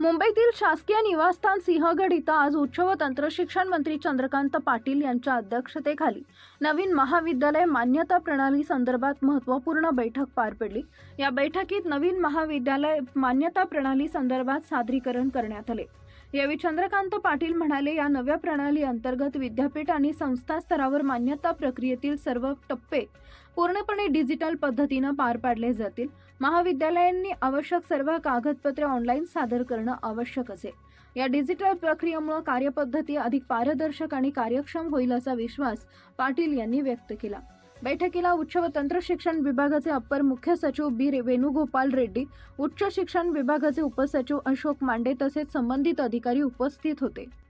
मुंबईतील शासकीय निवासस्थान सिंहगड इथं आज उच्च व तंत्रशिक्षण मंत्री चंद्रकांत पाटील यांच्या अध्यक्षतेखाली नवीन महाविद्यालय मान्यता प्रणाली संदर्भात महत्त्वपूर्ण बैठक पार पडली. या बैठकीत नवीन महाविद्यालय मान्यता प्रणाली संदर्भात सादरीकरण करण्यात आले. यावेळी चंद्रकांत पाटील म्हणाले या नव्या प्रणाली अंतर्गत विद्यापीठ आणि संस्था स्तरावर मान्यता प्रक्रियेतील सर्व टप्पे पूर्णपणे डिजिटल पद्धतीनं पार पाडले जातील. महाविद्यालयांनी आवश्यक सर्व कागदपत्रे ऑनलाईन सादर करणं आवश्यक असेल या डिजिटल प्रक्रियेमुळे कार्यपद्धती अधिक पारदर्शक आणि कार्यक्षम होईल असा विश्वास पाटील यांनी व्यक्त केला. बैठकीला उच्च व तंत्र शिक्षण विभागाचे अप्पर मुख्य सचिव बी रे- वेणुगोपाल रेड्डी उच्च शिक्षण विभागाचे उपसचिव अशोक मांडे तसेच संबंधित अधिकारी उपस्थित होते.